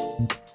Thank you.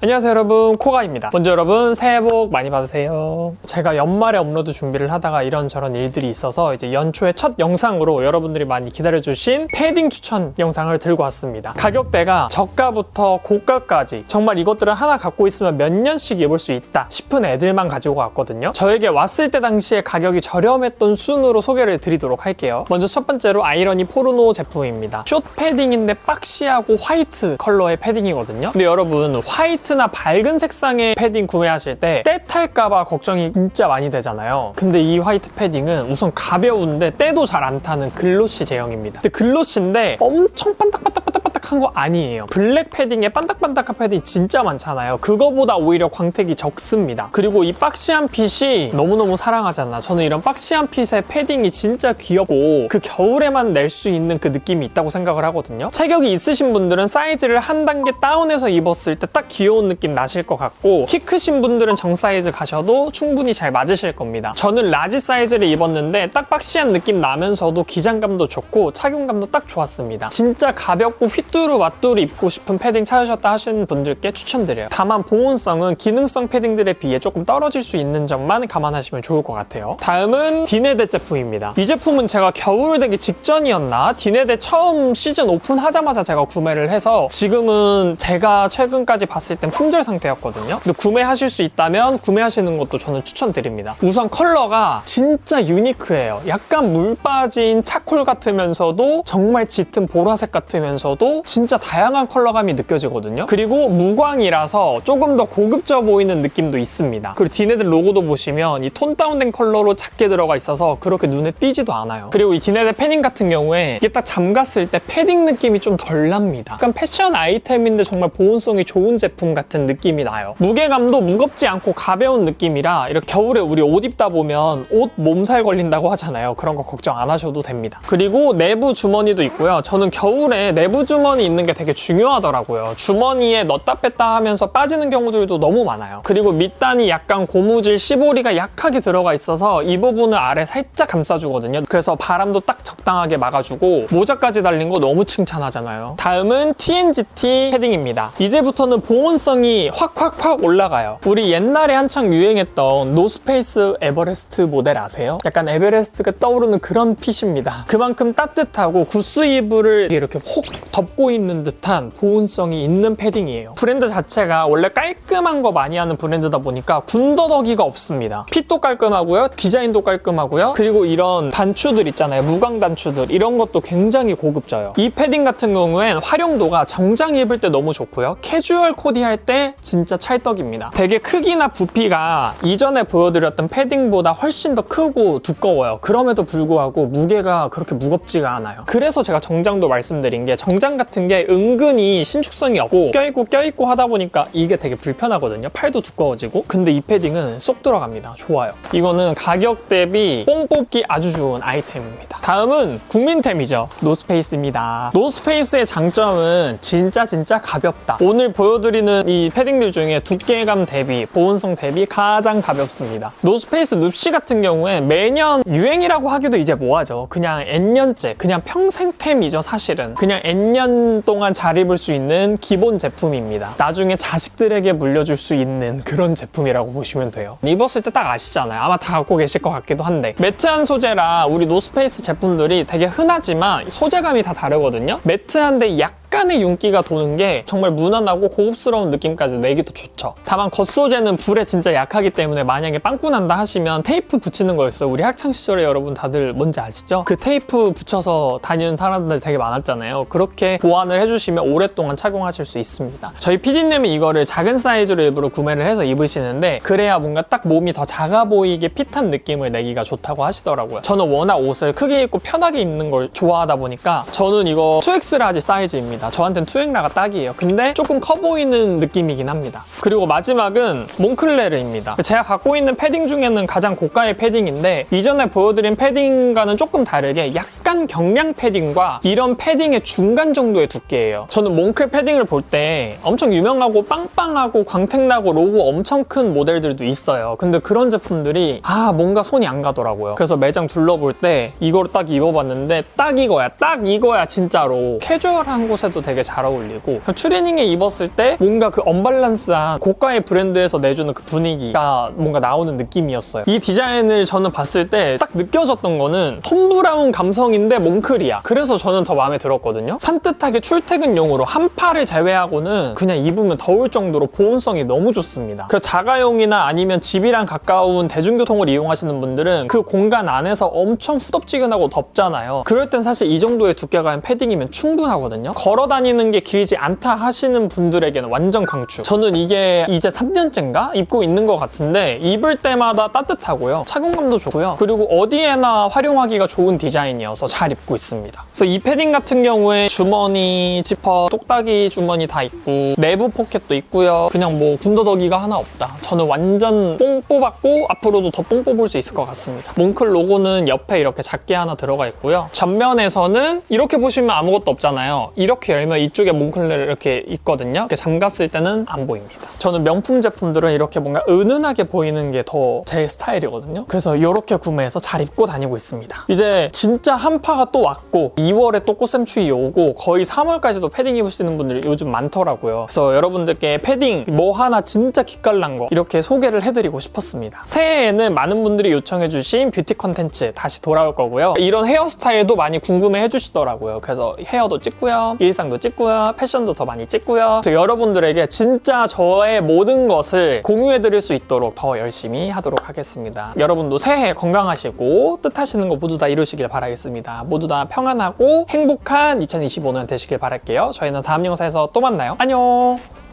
안녕하세요 여러분. 코가입니다. 먼저 여러분 새해 복 많이 받으세요. 제가 연말에 업로드 준비를 하다가 이런저런 일들이 있어서 이제 연초의 첫 영상으로 여러분들이 많이 기다려주신 패딩 추천 영상을 들고 왔습니다. 가격대가 저가부터 고가까지 정말 이것들을 하나 갖고 있으면 몇 년씩 입을 수 있다 싶은 애들만 가지고 왔거든요. 저에게 왔을 때 당시에 가격이 저렴했던 순으로 소개를 드리도록 할게요. 먼저 첫 번째로 아이러니 포르노 제품입니다. 숏 패딩인데 박시하고 화이트 컬러의 패딩이거든요. 근데 여러분 화이트 나 밝은 색상의 패딩 구매하실 때 때 탈까봐 걱정이 진짜 많이 되잖아요. 근데 이 화이트 패딩은 우선 가벼운데 때도 잘 안 타는 글로시 제형입니다. 근데 글로시인데 엄청 반딱반딱반딱반딱한 거 아니에요. 블랙 패딩에 반딱반딱한 패딩 진짜 많잖아요. 그거보다 오히려 광택이 적습니다. 그리고 이 박시한 핏이 너무너무 사랑하잖아. 저는 이런 박시한 핏의 패딩이 진짜 귀엽고 그 겨울에만 낼 수 있는 그 느낌이 있다고 생각을 하거든요. 체격이 있으신 분들은 사이즈를 한 단계 다운해서 입었을 때 딱 귀여운 느낌 나실 것 같고 키 크신 분들은 정 사이즈 가셔도 충분히 잘 맞으실 겁니다. 저는 라지 사이즈를 입었는데 딱 박시한 느낌 나면서도 기장감도 좋고 착용감도 딱 좋았습니다. 진짜 가볍고 휘뚜루 마뚜루 입고 싶은 패딩 찾으셨다 하시는 분들께 추천드려요. 다만 보온성은 기능성 패딩들에 비해 조금 떨어질 수 있는 점만 감안하시면 좋을 것 같아요. 다음은 디네데 제품입니다. 이 제품은 제가 겨울 되기 직전이었나? 디네데 처음 시즌 오픈하자마자 제가 구매를 해서 지금은 제가 최근까지 봤을 땐 품절 상태였거든요. 근데 구매하실 수 있다면 구매하시는 것도 저는 추천드립니다. 우선 컬러가 진짜 유니크해요. 약간 물 빠진 차콜 같으면서도 정말 짙은 보라색 같으면서도 진짜 다양한 컬러감이 느껴지거든요. 그리고 무광이라서 조금 더 고급져 보이는 느낌도 있습니다. 그리고 디네들 로고도 보시면 이 톤 다운된 컬러로 작게 들어가 있어서 그렇게 눈에 띄지도 않아요. 그리고 이 디네들 패딩 같은 경우에 이게 딱 잠갔을 때 패딩 느낌이 좀 덜 납니다. 약간 패션 아이템인데 정말 보온성이 좋은 제품 같은 느낌이 나요. 무게감도 무겁지 않고 가벼운 느낌이라 이렇게 겨울에 우리 옷 입다 보면 옷 몸살 걸린다고 하잖아요. 그런 거 걱정 안 하셔도 됩니다. 그리고 내부 주머니도 있고요. 저는 겨울에 내부 주머니 있는 게 되게 중요하더라고요. 주머니에 넣었다 뺐다 하면서 빠지는 경우들도 너무 많아요. 그리고 밑단이 약간 고무줄 시보리가 약하게 들어가 있어서 이 부분을 아래 살짝 감싸주거든요. 그래서 바람도 딱 적당하게 막아주고 모자까지 달린 거 너무 칭찬하잖아요. 다음은 TNGT 패딩입니다. 이제부터는 보온 성이 확확확 올라가요. 우리 옛날에 한창 유행했던 노스페이스 에버레스트 모델 아세요? 약간 에베레스트가 떠오르는 그런 핏입니다. 그만큼 따뜻하고 구스 이불을 이렇게 혹 덮고 있는 듯한 보온성이 있는 패딩이에요. 브랜드 자체가 원래 깔끔한 거 많이 하는 브랜드다 보니까 군더더기가 없습니다. 핏도 깔끔하고요 디자인도 깔끔하고요. 그리고 이런 단추들 있잖아요 무광 단추들. 이런 것도 굉장히 고급져요. 이 패딩 같은 경우엔 활용도가 정장 입을 때 너무 좋고요. 캐주얼 코디할 때 진짜 찰떡입니다. 되게 크기나 부피가 이전에 보여드렸던 패딩보다 훨씬 더 크고 두꺼워요. 그럼에도 불구하고 무게가 그렇게 무겁지가 않아요. 그래서 제가 정장도 말씀드린 게 정장 같은 게 은근히 신축성이 없고 껴있고 껴있고 하다 보니까 이게 되게 불편하거든요. 팔도 두꺼워지고. 근데 이 패딩은 쏙 들어갑니다. 좋아요. 이거는 가격 대비 뽕 뽑기 아주 좋은 아이템입니다. 다음은 국민템이죠. 노스페이스입니다. 노스페이스의 장점은 진짜 진짜 가볍다. 오늘 보여드리는 이 패딩들 중에 두께감 대비 보온성 대비 가장 가볍습니다. 노스페이스 눕시 같은 경우에 매년 유행이라고 하기도 이제 뭐하죠? 그냥 N년째 그냥 평생템이죠 사실은. 그냥 N년 동안 잘 입을 수 있는 기본 제품입니다. 나중에 자식들에게 물려줄 수 있는 그런 제품이라고 보시면 돼요. 입었을 때 딱 아시잖아요. 아마 다 갖고 계실 것 같기도 한데. 매트한 소재라 우리 노스페이스 제품들이 되게 흔하지만 소재감이 다 다르거든요. 매트한데 약 약간의 윤기가 도는 게 정말 무난하고 고급스러운 느낌까지 내기도 좋죠. 다만 겉소재는 불에 진짜 약하기 때문에 만약에 빵꾸 난다 하시면 테이프 붙이는 거였어요. 우리 학창 시절에 여러분 다들 뭔지 아시죠? 그 테이프 붙여서 다니는 사람들 되게 많았잖아요. 그렇게 보완을 해주시면 오랫동안 착용하실 수 있습니다. 저희 PD님이 이거를 작은 사이즈로 일부러 구매를 해서 입으시는데 그래야 뭔가 딱 몸이 더 작아 보이게 핏한 느낌을 내기가 좋다고 하시더라고요. 저는 워낙 옷을 크게 입고 편하게 입는 걸 좋아하다 보니까 저는 이거 2X 라지 사이즈입니다. 저한테는 투앵라가 딱이에요. 근데 조금 커 보이는 느낌이긴 합니다. 그리고 마지막은 몽클레르입니다. 제가 갖고 있는 패딩 중에는 가장 고가의 패딩인데 이전에 보여드린 패딩과는 조금 다르게 약간 경량 패딩과 이런 패딩의 중간 정도의 두께예요. 저는 몽클 패딩을 볼 때 엄청 유명하고 빵빵하고 광택나고 로고 엄청 큰 모델들도 있어요. 근데 그런 제품들이 아 뭔가 손이 안 가더라고요. 그래서 매장 둘러볼 때 이걸 딱 입어봤는데 딱 이거야 딱 이거야 진짜로 캐주얼한 곳에 옷에도 되게 잘 어울리고 추리닝에 입었을 때 뭔가 그 언밸런스한 고가의 브랜드에서 내주는 그 분위기가 뭔가 나오는 느낌이었어요. 이 디자인을 저는 봤을 때 딱 느껴졌던 거는 톰 브라운 감성인데 몽클이야. 그래서 저는 더 마음에 들었거든요. 산뜻하게 출퇴근용으로 한 팔을 제외하고는 그냥 입으면 더울 정도로 보온성이 너무 좋습니다. 그 자가용이나 아니면 집이랑 가까운 대중교통을 이용하시는 분들은 그 공간 안에서 엄청 후덥지근하고 덥잖아요. 그럴 땐 사실 이 정도의 두께가 한 패딩이면 충분하거든요. 걸어 다니는 게 길지 않다 하시는 분들에게는 완전 강추. 저는 이게 이제 3년째인가 입고 있는 것 같은데 입을 때마다 따뜻하고요. 착용감도 좋고요. 그리고 어디에나 활용하기가 좋은 디자인이어서 잘 입고 있습니다. 그래서 이 패딩 같은 경우에 주머니, 지퍼, 똑딱이 주머니 다 있고 내부 포켓도 있고요. 그냥 뭐 군더더기가 하나 없다. 저는 완전 뽕 뽑았고 앞으로도 더 뽕 뽑을 수 있을 것 같습니다. 몽클 로고는 옆에 이렇게 작게 하나 들어가 있고요. 전면에서는 이렇게 보시면 아무것도 없잖아요. 이렇게 열면 이쪽에 몽클 이렇게 있거든요. 이렇게 잠갔을 때는 안 보입니다. 저는 명품 제품들은 이렇게 뭔가 은은하게 보이는 게 더 제 스타일이거든요. 그래서 이렇게 구매해서 잘 입고 다니고 있습니다. 이제 진짜 한파가 또 왔고 2월에 또 꽃샘추위 오고 거의 3월까지도 패딩 입으시는 분들이 요즘 많더라고요. 그래서 여러분들께 패딩 뭐 하나 진짜 기깔난 거 이렇게 소개를 해드리고 싶었습니다. 새해에는 많은 분들이 요청해주신 뷰티 컨텐츠 다시 돌아올 거고요. 이런 헤어스타일도 많이 궁금해 해주시더라고요. 그래서 헤어도 찍고요. 일 상도 찍고요. 패션도 더 많이 찍고요. 그래서 여러분들에게 진짜 저의 모든 것을 공유해드릴 수 있도록 더 열심히 하도록 하겠습니다. 여러분도 새해 건강하시고 뜻하시는 거 모두 다 이루시길 바라겠습니다. 모두 다 평안하고 행복한 2025년 되시길 바랄게요. 저희는 다음 영상에서 또 만나요. 안녕!